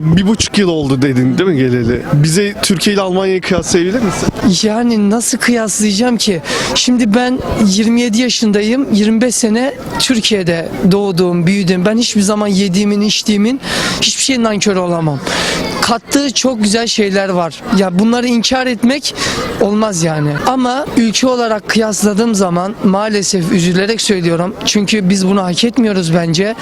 Bir buçuk yıl oldu dedin değil mi geleli? Bize Türkiye ile Almanya'yı kıyaslayabilir misin? Yani nasıl kıyaslayacağım ki? Şimdi ben 27 yaşındayım. 25 sene Türkiye'de doğdum, büyüdüm. Ben hiçbir zaman yediğimin, içtiğimin hiçbir şeyin nankörü olamam. Kattığı çok güzel şeyler var. Ya bunları inkar etmek olmaz yani. Ama ülke olarak kıyasladığım zaman maalesef üzülerek söylüyorum. Çünkü biz bunu hak etmiyoruz bence.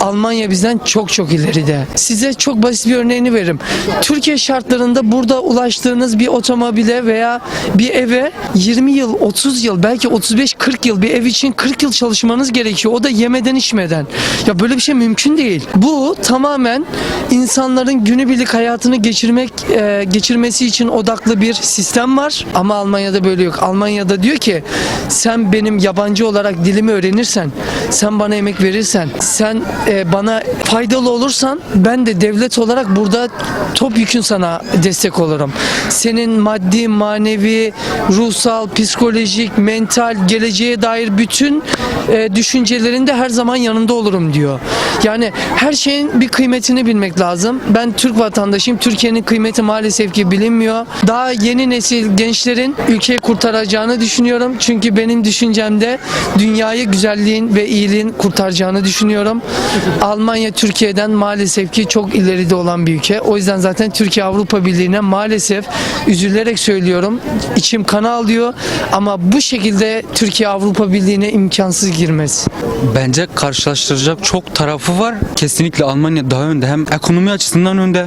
Almanya bizden çok çok ileride. Size çok basit bir örneğini veririm. Türkiye şartlarında burada ulaştığınız bir otomobile veya bir eve 20 yıl, 30 yıl, belki 35-40 yıl bir ev için 40 yıl çalışmanız gerekiyor. O da yemeden içmeden. Ya böyle bir şey mümkün değil. Bu tamamen insanların günübirlik hayatını geçirmek e, geçirmesi için odaklı bir sistem var. Ama Almanya'da böyle yok. Almanya'da diyor ki sen benim yabancı olarak dilimi öğrenirsen, sen bana emek verirsen, sen e, bana faydalı olursan ben de devlet olarak burada top yükün sana destek olurum. Senin maddi, manevi, ruhsal, psikolojik, mental, geleceğe dair bütün e, düşüncelerinde her zaman yanında olurum diyor. Yani her şeyin bir kıymetini bilmek lazım. Ben Türk vatandaşıyım. Türkiye'nin kıymeti maalesef ki bilinmiyor. Daha yeni nesil gençlerin ülkeyi kurtaracağını düşünüyorum. Çünkü benim düşüncemde dünyayı güzelliğin ve iyiliğin kurtaracağını düşünüyorum. Almanya Türkiye'den maalesef ki çok ileride olan bir ülke. O yüzden zaten Türkiye Avrupa Birliği'ne maalesef üzülerek söylüyorum. içim kana alıyor ama bu şekilde Türkiye Avrupa Birliği'ne imkansız girmez. Bence karşılaştıracak çok tarafı var. Kesinlikle Almanya daha önde. Hem ekonomi açısından önde.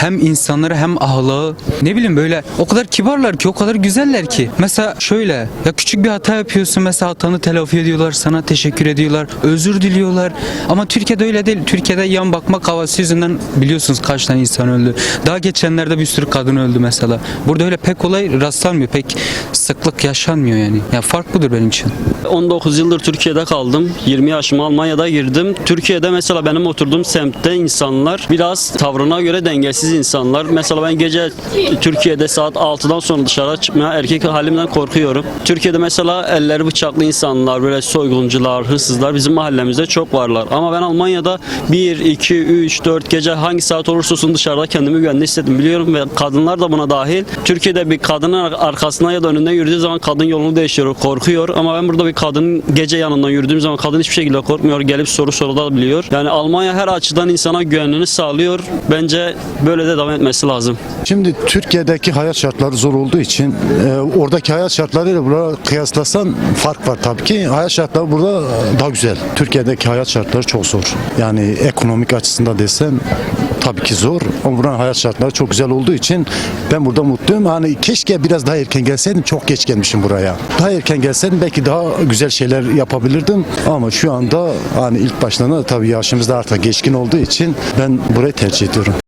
Hem insanları hem ahlakı. Ne bileyim böyle o kadar kibarlar ki o kadar güzeller ki. Mesela şöyle ya küçük bir hata yapıyorsun mesela hatanı telafi ediyorlar sana teşekkür ediyorlar. Özür diliyorlar. Ama Türkiye'de öyle değil. Türkiye'de yan bakmak havası yüzünden biliyorsunuz kaç tane insan öldü. Daha geçenlerde bir sürü kadın öldü mesela. Burada öyle pek olay rastlanmıyor. Pek sıklık yaşanmıyor yani. Ya fark budur benim için. 19 yıldır Türkiye'de kaldım. 20 yaşıma Almanya'da girdim. Türkiye'de mesela benim oturduğum semtte insanlar biraz tavrına göre dengesiz insanlar. Mesela ben gece Türkiye'de saat 6'dan sonra dışarı çıkmaya erkek halimden korkuyorum. Türkiye'de mesela elleri bıçaklı insanlar, böyle soyguncular, hırsızlar bizim mahallemizde çok varlar. Ama ben Almanya'da 1, 2, 3, 4 gece hangi saat olursa olsun dışarıda kendimi güvende hissettim biliyorum ve kadınlar da buna dahil. Türkiye'de bir kadının arkasına ya da önünden yürüdüğü zaman kadın yolunu değiştiriyor, korkuyor. Ama ben burada bir kadının gece yanından yürüdüğüm zaman kadın hiçbir şekilde korkmuyor. Gelip soru sorulabiliyor. Yani Almanya her açıdan insana güvenini sağlıyor. Bence böyle de devam etmesi lazım. Şimdi Türkiye'deki hayat şartları zor olduğu için e, oradaki hayat şartlarıyla burada kıyaslasan fark var tabii ki. Hayat şartları burada daha güzel. Türkiye'deki hayat şartları çok zor. Yani ekonomik açısından desem tabii ki zor. Ama buranın hayat şartları çok güzel olduğu için ben burada mutluyum. Hani keşke biraz daha erken gelseydim. Çok geç gelmişim buraya. Daha erken gelseydim belki daha güzel şeyler yapabilirdim. Ama şu anda hani ilk başlarında tabii yaşımız da artık geçkin olduğu için ben burayı tercih ediyorum.